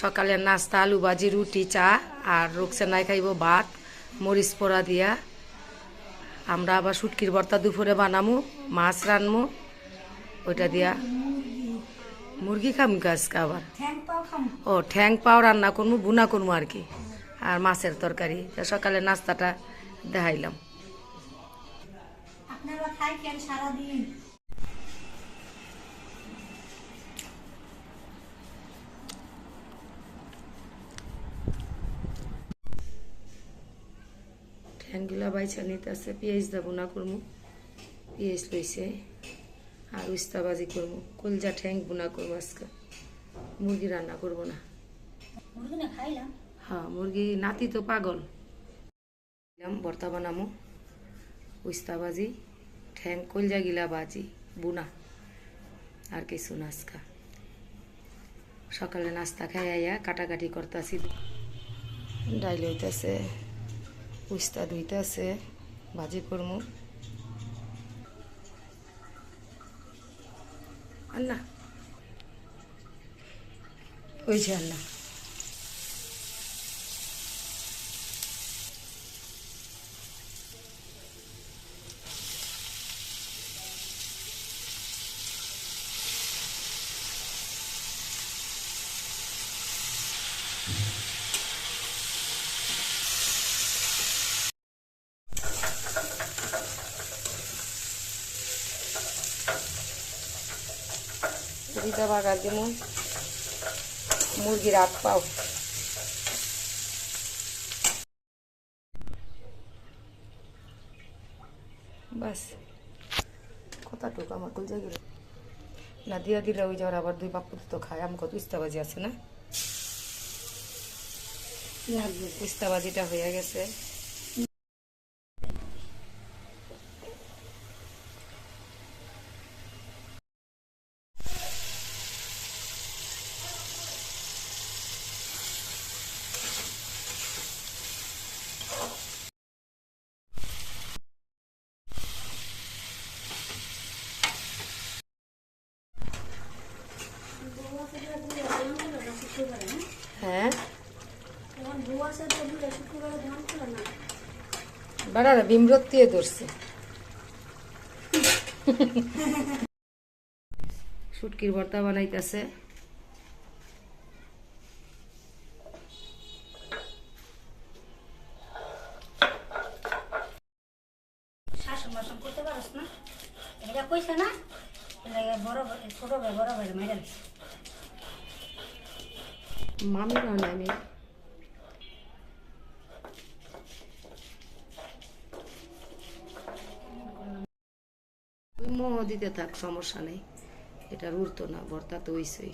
সকালের নাস্তা আলু ভাজি রুটি চা আর রোকসানায় খাইব ভাত মরিচ পোড়া দিয়া। আমরা আবার শুটকির ভর্তা দুপুরে বানামু মাছ রানমু ওইটা দিয়া। মুরগি খাম গাছকে আবার? ও ঠ্যাং পাও রান্না করব বুনা করব আর কি। আর মাছের তরকারি। সকালে নাস্তাটা দেখাইলাম। আপনারা সারাদিন? ঠ্যাংগুলা বাইছা নিতেছে পেঁয়াজ দেবো না করব পেঁয়াজ লইছে আর উস্তা বাজি করব কলজা ঠ্যাং বুনা করব আজকে। মুরগি রান্না করব না। হ্যাঁ মুরগি নাতি তো পাগল। ভর্তা বানামো। উস্তা বাজি ঠ্যাং কলজা গিলা বাজি বুনা। আর কিছু নাস্তা সকালে নাস্তা খাই আইয়া কাটাকাটি করতেছি। ডাইল হইতেছে। উস্তা আছে ভাজি করমু। আন্না যে আন্না দিতে বাগার যেমন মুরগির হাত পাও। বাস। কতটুকু আমার কুলজা গেল? না দিয়া দিলে ওই যাওয়ার আবার দুই বাপুর তো খায় আমাকে তো ইস্তাবাজি আছে না? ইস্তাবাজিটা হয়ে গেছে। হ্যাঁ? বেড়ারা বিমরত্তিয়ে ধরছে। শুটকির ভর্তা বানাইতেছে। করতে পারস না? এটা কইছে না বড় ছোট ভাই বড় ভাই মেরে gonna ওই মোহ দিতে থাক সমস্যা নেই। এটা উড়তো না ভর্তা তো হইসই